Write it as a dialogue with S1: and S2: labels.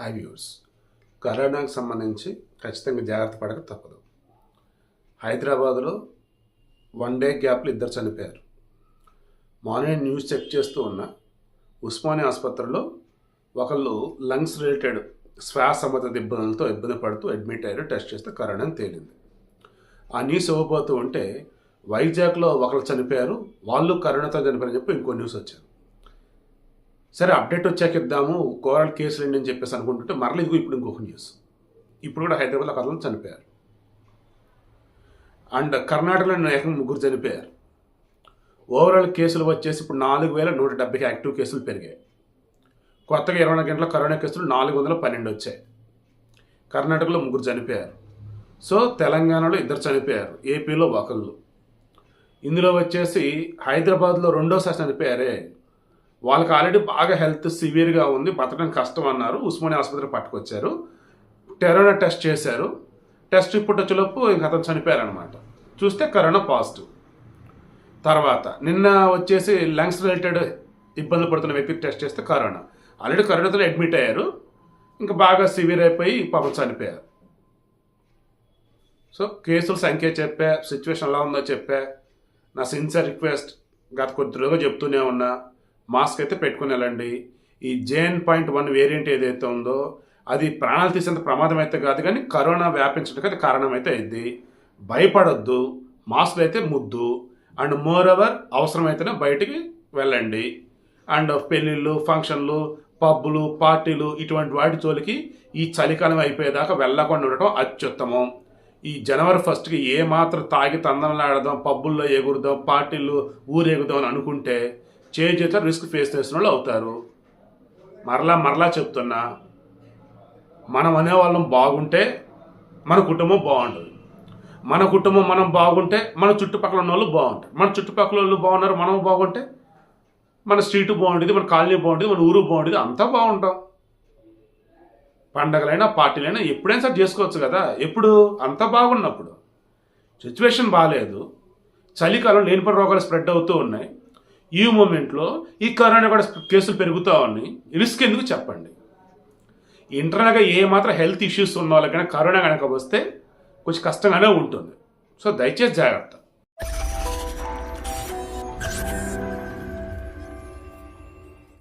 S1: Hi viewers కరోనాకు సంబంధించి ఖచ్చితంగా జాగ్రత్త పడక తప్పదు. హైదరాబాద్లో వన్ డే గ్యాప్లో ఇద్దరు చనిపోయారు. మార్నింగ్ న్యూస్ చెక్ చేస్తూ ఉన్న ఉస్మానియా ఆసుపత్రిలో ఒకళ్ళు లంగ్స్ రిలేటెడ్ శ్వాస సంబంధిత ఇబ్బందులతో ఇబ్బంది పడుతూ అడ్మిట్ అయ్యారు టెస్ట్ చేస్తే కరోనా అని తేలింది. ఆ న్యూస్ ఇవ్వబోతూ ఉంటే వైజాగ్లో ఒకరు చనిపోయారు వాళ్ళు కరోనాతో చనిపోయారని చెప్పి ఇంకో న్యూస్ వచ్చారు. సరే అప్డేట్ వచ్చాక ఇద్దాము కోరల్ కేసులు ఏంటి అని చెప్పేసి అనుకుంటుంటే మరల ఇదిగో ఇప్పుడు ఇంకొక న్యూస్ ఇప్పుడు కూడా హైదరాబాద్లో ఒక అతను చనిపోయారు. అండ్ కర్ణాటకలో ఏకంగా ముగ్గురు చనిపోయారు. ఓవరాల్ కేసులు వచ్చేసి ఇప్పుడు నాలుగు వేల నూట డెబ్బై యాక్టివ్ కేసులు పెరిగాయి. కొత్తగా ఇరవై నాలుగు గంటల కరోనా కేసులు నాలుగు వందల పన్నెండు వచ్చాయి. కర్ణాటకలో ముగ్గురు చనిపోయారు. సో తెలంగాణలో ఇద్దరు చనిపోయారు ఏపీలో ఒకళ్ళు. ఇందులో వచ్చేసి హైదరాబాద్లో రెండోసారి చనిపోయారే. వాళ్ళకి ఆల్రెడీ బాగా హెల్త్ సివియర్గా ఉంది బతకడం కష్టం అన్నారు. ఉస్మానియా ఆసుపత్రి పట్టుకొచ్చారు. టెరోనా టెస్ట్ చేశారు. టెస్ట్ రిపోర్ట్ వచ్చేలోపు ఇంక అతను చనిపోయారనమాట చూస్తే కరోనా పాజిటివ్. తర్వాత నిన్న వచ్చేసి లంగ్స్ రిలేటెడ్ ఇబ్బందులు పడుతున్న వ్యక్తికి టెస్ట్ చేస్తే కరోనా. ఆల్రెడీ కరోనాతో అడ్మిట్ అయ్యారు. ఇంకా బాగా సివియర్ అయిపోయి పాపం చనిపోయారు. సో కేసుల సంఖ్య చెప్పా సిచ్యువేషన్ ఎలా ఉందో చెప్పా. నా సిన్సియర్ రిక్వెస్ట్ గత కొద్ది రోజుగా చెప్తూనే ఉన్నా. మాస్క్ అయితే పెట్టుకుని వెళ్ళండి ఈ జేఎన్ పాయింట్ వన్ వేరియంట్ ఏదైతే ఉందో అది ప్రాణాలు తీసేంత ప్రమాదం అయితే కాదు కానీ కరోనా వ్యాపించడానికి అది కారణం అయితే అయింది. భయపడొద్దు మాస్క్ అయితే ముద్దు. అండ్ మోర్ ఓవర్ అవసరమైతేనే బయటికి వెళ్ళండి. అండ్ పెళ్ళిళ్ళు ఫంక్షన్లు పబ్బులు పార్టీలు ఇటువంటి వాటి జోలికి ఈ చలికాలం అయిపోయేదాకా వెళ్ళకుండా ఉండటం అత్యుత్తమం. ఈ జనవరి ఫస్ట్కి ఏమాత్రం మాత్రం తాగి తందనలాడదాం పబ్బుల్లో ఎగురుదాం పార్టీలు ఊరేగుదాం అని అనుకుంటే చేంజ్ చేత రిస్క్ ఫేస్ చేసిన వాళ్ళు అవుతారు. మరలా మరలా చెప్తున్నా మనం అనేవాళ్ళం బాగుంటే మన కుటుంబం బాగుంటుంది. మన కుటుంబం మనం బాగుంటే మన చుట్టుపక్కల ఉన్న వాళ్ళు బాగుంటారు. మన చుట్టుపక్కల వాళ్ళు బాగున్నారు మనం బాగుంటే మన స్ట్రీట్ బాగుంటుంది మన కాలనీ బాగుంటుంది మన ఊరు బాగుంటుంది అంతా బాగుంటాం. పండగలైనా పార్టీలైనా ఎప్పుడైనా సరే చేసుకోవచ్చు కదా. ఎప్పుడు? అంతా బాగున్నప్పుడు. సిచ్యువేషన్ బాగాలేదు చలికాలం లేనిపడి రోగాలు స్ప్రెడ్ అవుతూ ఉన్నాయి. ఈ మూమెంట్లో ఈ కరోనా కూడా కేసులు పెరుగుతూ ఉన్నాయి. రిస్క్ ఎందుకు చెప్పండి? ఇంటర్నల్గా ఏ మాత్రం హెల్త్ ఇష్యూస్ ఉన్న వాళ్ళకైనా కరోనా కనుక వస్తే కొంచెం కష్టంగానే ఉంటుంది. సో దయచేసి జాగ్రత్త.